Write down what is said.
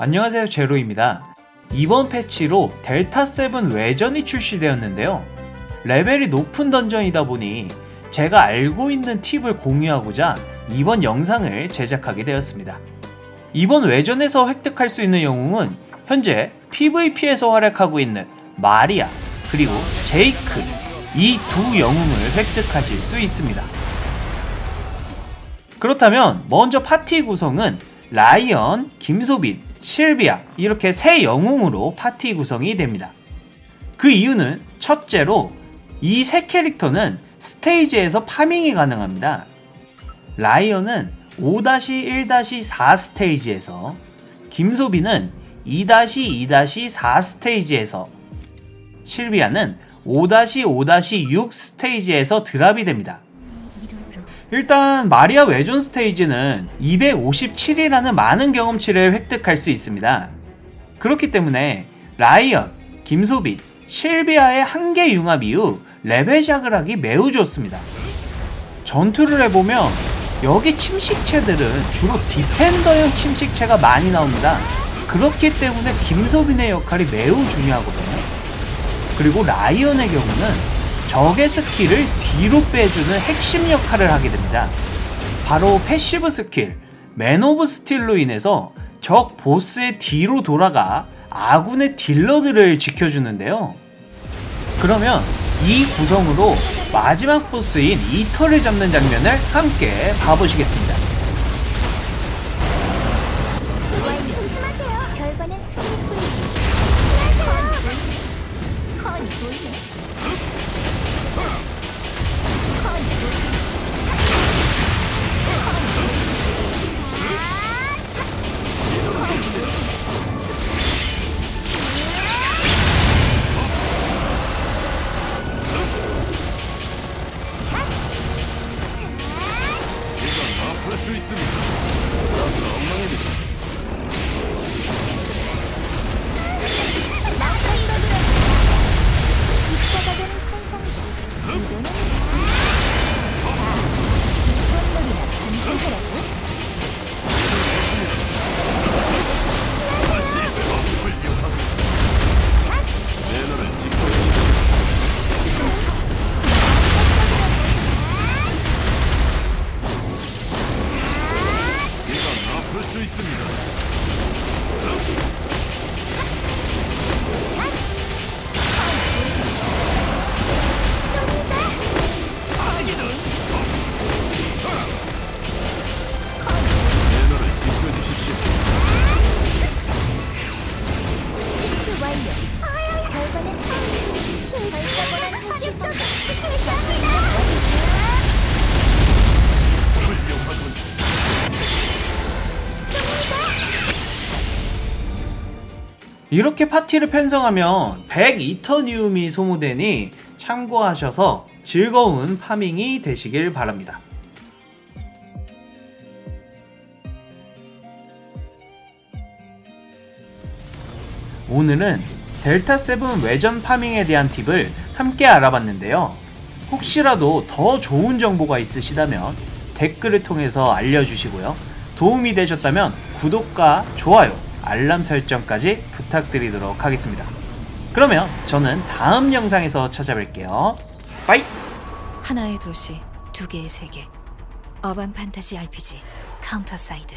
안녕하세요 제로입니다. 이번 패치로 델타7 외전이 출시되었는데요. 레벨이 높은 던전이다 보니 제가 알고 있는 팁을 공유하고자 이번 영상을 제작하게 되었습니다. 이번 외전에서 획득할 수 있는 영웅은 현재 PVP에서 활약하고 있는 마리아 그리고 제이크 이 두 영웅을 획득하실 수 있습니다. 그렇다면 먼저 파티 구성은 라이언, 김소빈, 실비아 이렇게 세 영웅으로 파티 구성이 됩니다. 그 이유는 첫째로 이 세 캐릭터는 스테이지에서 파밍이 가능합니다. 라이언은 5-1-4 스테이지에서 김소빈은 2-2-4 스테이지에서 실비아는 5-5-6 스테이지에서 드랍이 됩니다. 일단 마리아 외전 스테이지는 257이라는 많은 경험치를 획득할 수 있습니다. 그렇기 때문에 라이언, 김소빈, 실비아의 한계 융합 이후 레벨 자글하기 매우 좋습니다. 전투를 해보면 여기 침식체들은 주로 디펜더형 침식체가 많이 나옵니다. 그렇기 때문에 김소빈의 역할이 매우 중요하거든요. 그리고 라이언의 경우는 적의 스킬을 뒤로 빼주는 핵심 역할을 하게 됩니다. 바로 패시브 스킬, 맨 오브 스틸로 인해서 적 보스의 뒤로 돌아가 아군의 딜러들을 지켜주는데요. 그러면 이 구성으로 마지막 보스인 이터를 잡는 장면을 함께 봐보시겠습니다. 아 이렇게 파티를 편성하면 102터니움이 소모되니 참고하셔서 즐거운 파밍이 되시길 바랍니다. 오늘은 델타7 외전 파밍에 대한 팁을 함께 알아봤는데요. 혹시라도 더 좋은 정보가 있으시다면 댓글을 통해서 알려주시고요. 도움이 되셨다면 구독과 좋아요, 알람 설정까지 부탁드리도록 하겠습니다. 그러면 저는 다음 영상에서 찾아뵐게요. 빠이! 하나의 도시, 두 개의 세계. 어반 판타지 RPG 카운터 사이드.